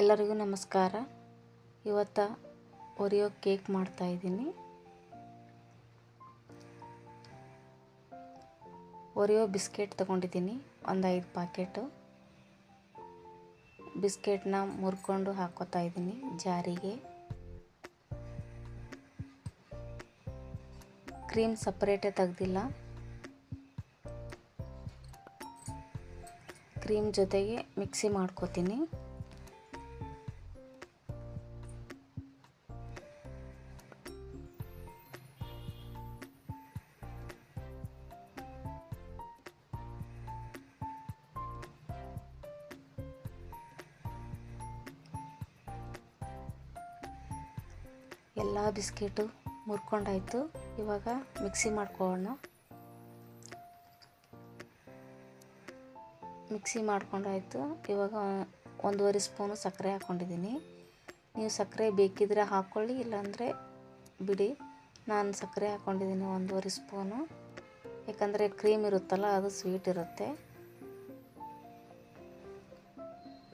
ಎಲ್ಲರಿಗೂ ನಮಸ್ಕಾರ. ಇವತ್ತು ಒರಿಯೋ ಕೇಕ್ ಮಾಡ್ತಾಯಿದ್ದೀನಿ ಒರಿಯೋ ಬಿಸ್ಕೆಟ್ ತೊಗೊಂಡಿದ್ದೀನಿ, ಒಂದು ಐದು ಪ್ಯಾಕೆಟು ಬಿಸ್ಕೆಟ್ನ ಮುರ್ಕೊಂಡು ಹಾಕೋತಾ ಇದ್ದೀನಿ ಜಾರಿಗೆ. ಕ್ರೀಮ್ ಸಪ್ರೇಟೇ ತೆಗ್ದಿಲ್ಲ. ಕ್ರೀಮ್ ಜೊತೆಗೆ ಮಿಕ್ಸಿ ಮಾಡ್ಕೋತೀನಿ. ಎಲ್ಲ ಬಿಸ್ಕೆಟು ಮುರ್ಕೊಂಡಾಯಿತು. ಇವಾಗ ಮಿಕ್ಸಿ ಮಾಡ್ಕೊಳ್ಳೋಣ. ಮಿಕ್ಸಿ ಮಾಡ್ಕೊಂಡಾಯಿತು. ಇವಾಗ ಒಂದೂವರೆ ಸ್ಪೂನು ಸಕ್ಕರೆ ಹಾಕ್ಕೊಂಡಿದ್ದೀನಿ. ನೀವು ಸಕ್ಕರೆ ಬೇಕಿದ್ರೆ ಹಾಕ್ಕೊಳ್ಳಿ, ಇಲ್ಲಾಂದರೆ ಬಿಡಿ. ನಾನು ಸಕ್ಕರೆ ಹಾಕ್ಕೊಂಡಿದ್ದೀನಿ ಒಂದೂವರೆ ಸ್ಪೂನು. ಯಾಕಂದರೆ ಕ್ರೀಮ್ ಇರುತ್ತಲ್ಲ, ಅದು ಸ್ವೀಟ್ ಇರುತ್ತೆ.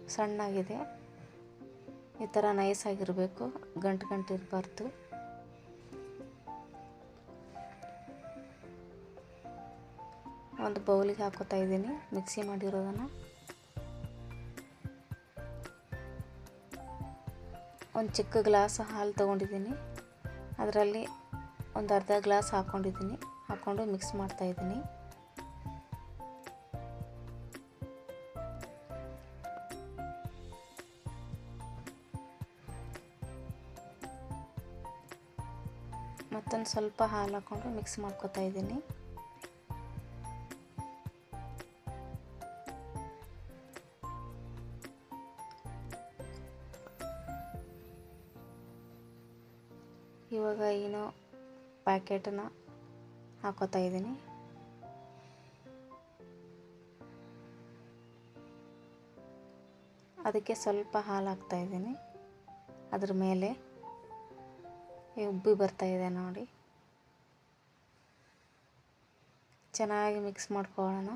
ಸಣ್ಣಾಗಿದೆ. ಈ ಥರ ನೈಸಾಗಿರಬೇಕು ಗಂಟು ಗಂಟು ಇರಬಾರ್ದು. ಒಂದು ಬೌಲಿಗೆ ಹಾಕೋತಾ ಇದ್ದೀನಿ. ಮಿಕ್ಸಿ ಮಾಡಿರೋದನ್ನು. ಒಂದು ಚಿಕ್ಕ ಗ್ಲಾಸ್ ಹಾಲು ತೊಗೊಂಡಿದ್ದೀನಿ. ಅದರಲ್ಲಿ ಒಂದು ಅರ್ಧ ಗ್ಲಾಸ್ ಹಾಕ್ಕೊಂಡಿದ್ದೀನಿ ಹಾಕ್ಕೊಂಡು ಮಿಕ್ಸ್ ಮಾಡ್ತಾಯಿದ್ದೀನಿ ಮತ್ತೊಂದು ಸ್ವಲ್ಪ ಹಾಲು ಹಾಕ್ಕೊಂಡು ಮಿಕ್ಸ್ ಮಾಡ್ಕೊತಾ ಇದ್ದೀನಿ. ಇವಾಗ ಏನೋ ಪ್ಯಾಕೆಟನ್ನ ಹಾಕೋತಾ ಇದ್ದೀನಿ. ಅದಕ್ಕೆ ಸ್ವಲ್ಪ ಹಾಲು ಹಾಕ್ತಾ ಇದ್ದೀನಿ. ಅದ್ರ ಮೇಲೆ ಉಬ್ಬಿ ಇದೆ ನೋಡಿ. ಚೆನ್ನಾಗಿ ಮಿಕ್ಸ್ ಮಾಡ್ಕೊಳ್ಳೋಣ.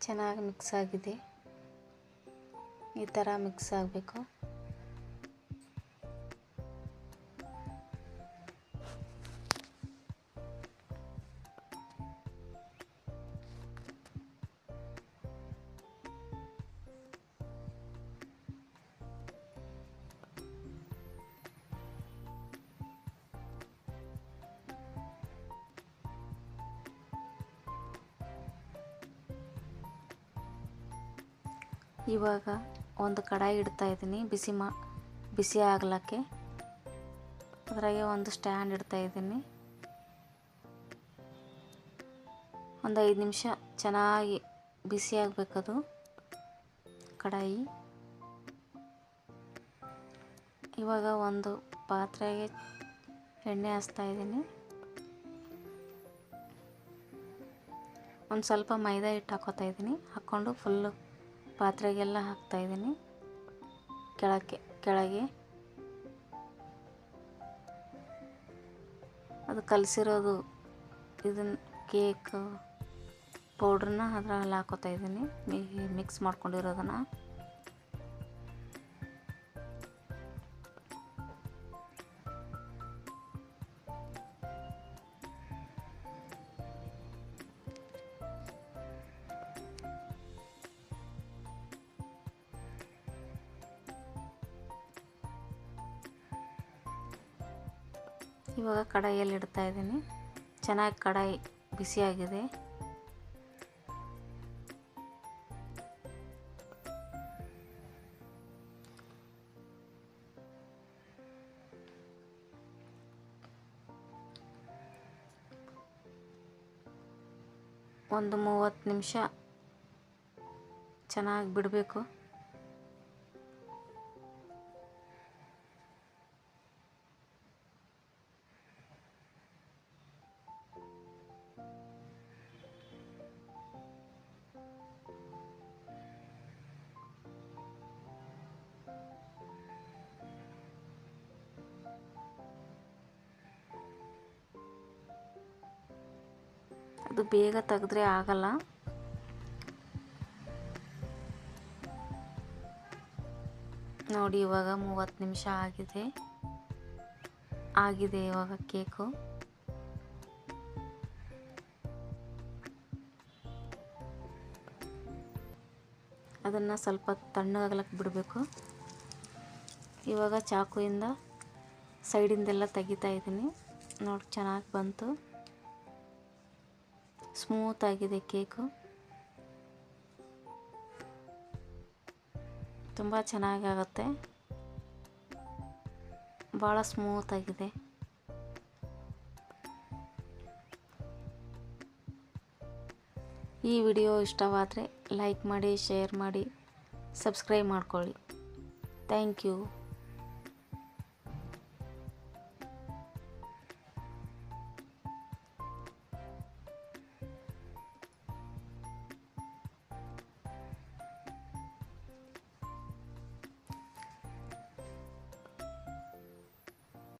ಚೆನ್ನಾಗಿ ಮಿಕ್ಸ್ ಆಗಿದೆ. ಈ ಥರ ಮಿಕ್ಸ್ ಆಗಬೇಕು. ಇವಾಗ ಒಂದು ಕಡಾಯಿ ಇಡ್ತಾ ಇದ್ದೀನಿ. ಬಿಸಿ ಮಾ, ಬಿಸಿ ಆಗ್ಲಕ್ಕೆ. ಅದರಾಗೆ ಒಂದು ಸ್ಟ್ಯಾಂಡ್ ಇಡ್ತಾ ಇದ್ದೀನಿ. ಒಂದು ಐದು ನಿಮಿಷ ಚೆನ್ನಾಗಿ ಬಿಸಿ ಆಗಬೇಕದು ಕಡಾಯಿ. ಇವಾಗ ಒಂದು ಪಾತ್ರೆಗೆ ಎಣ್ಣೆ ಹಚ್ತಾ ಇದ್ದೀನಿ. ಒಂದು ಸ್ವಲ್ಪ ಮೈದಾ ಹಿಟ್ಟು ಹಾಕೋತಾ ಇದ್ದೀನಿ. ಹಾಕ್ಕೊಂಡು ಫುಲ್ಲು ಪಾತ್ರೆಗೆಲ್ಲ ಹಾಕ್ತಾಯಿದ್ದೀನಿ ಕೆಳಕ್ಕೆ ಕೆಳಗೆ. ಅದು ಕಲಸಿರೋದು ಇದನ್ನು ಕೇಕ್ ಪೌಡ್ರನ್ನ ಅದ್ರಲ್ಲಿ ಹಾಕೋತಾ ಇದ್ದೀನಿ. ಮಿಕ್ಸ್ ಮಾಡ್ಕೊಂಡಿರೋದನ್ನು. ಇವಾಗ ಕಡಾಯಿಯಲ್ಲಿ ಇಡ್ತಾ ಇದ್ದೀನಿ. ಚೆನ್ನಾಗಿ ಕಡಾಯಿ ಬಿಸಿಯಾಗಿದೆ. ಒಂದು ಮೂವತ್ತು ನಿಮಿಷ ಚೆನ್ನಾಗಿ ಬಿಡಬೇಕು. ಇದು ಬೇಗ ತೆಗೆದ್ರೆ ಆಗಲ್ಲ. ನೋಡಿ, ಇವಾಗ ಮೂವತ್ತು ನಿಮಿಷ ಆಗಿದೆ. ಆಗಿದೆ ಇವಾಗ ಕೇಕು. ಅದನ್ನು ಸ್ವಲ್ಪ ತಣ್ಣಗಾಗ್ಲಕ್ಕೆ ಬಿಡಬೇಕು. ಇವಾಗ ಚಾಕುವಿಂದ ಸೈಡಿಂದೆಲ್ಲ ತೆಗಿತಾ ಇದ್ದೀನಿ. ನೋಡಿ, ಚೆನ್ನಾಗಿ ಬಂತು. ಸ್ಮೂತ್ ಆಗಿದೆ ಕೇಕು. ತುಂಬ ಚೆನ್ನಾಗಾಗತ್ತೆ ಭಾಳ ಸ್ಮೂತ್ ಆಗಿದೆ. ಈ ವಿಡಿಯೋ ಇಷ್ಟವಾದರೆ ಲೈಕ್ ಮಾಡಿ, ಶೇರ್ ಮಾಡಿ, ಸಬ್ಸ್ಕ್ರೈಬ್ ಮಾಡ್ಕೊಳ್ಳಿ. Thank you.